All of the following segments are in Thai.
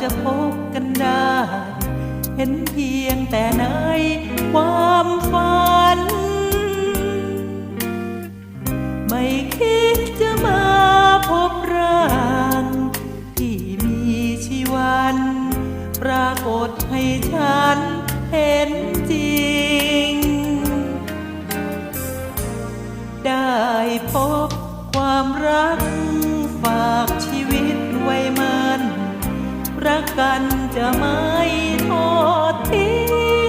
จะพบกันได้ เห็นเพียงแต่ในความฝัน ไม่คิดจะมาพบร่างที่มีชีวัน ปรากฏให้ฉันเห็นจริง ได้พบความรักฝากชีวิตไว้มัน กันจะไม่ทอดทิ้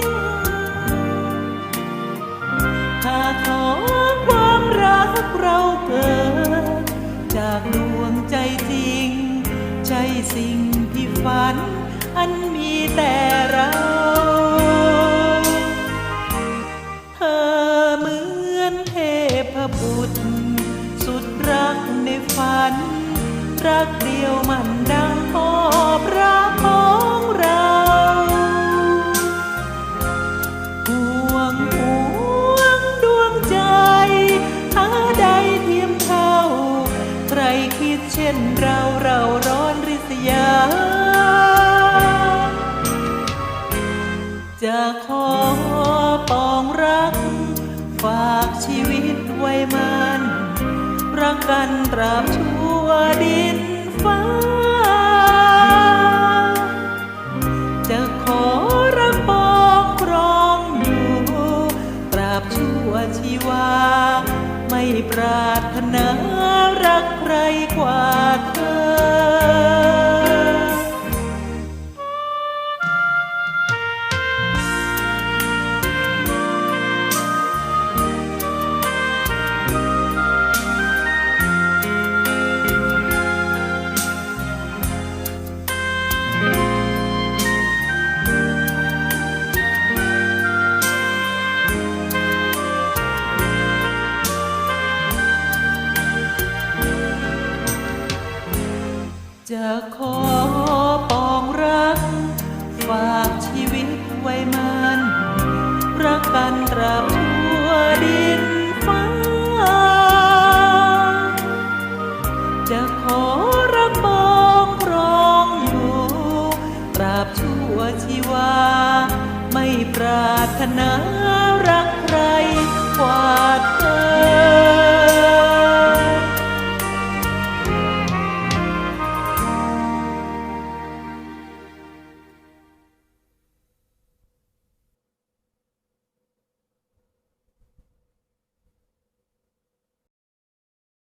ง ถ้าขอความรักเราเกิด จากดวงใจจริงใช่สิ่งที่ฝัน อันมีแต่เราเธอเหมือนเทพบุตรสุดรักในฝัน รักเดียวมันดั คิดเช่นเราเราร้อนริษยา จะขอปองรัก ฝากชีวิตไว้มัน รักกันตราบชั่วดินฟ้า จะขอรักปองครองอยู่ ตราบชั่วชีวา ปรารถนารักใครกว่าเธอ จะขอปองรัก ฝากชีวิตไว้มัน รักกันตราบทั่วดินฟ้า จะขอรับปองครองอยู่ตราบชั่วชีวา ไม่ปรารถนารักใครกว่า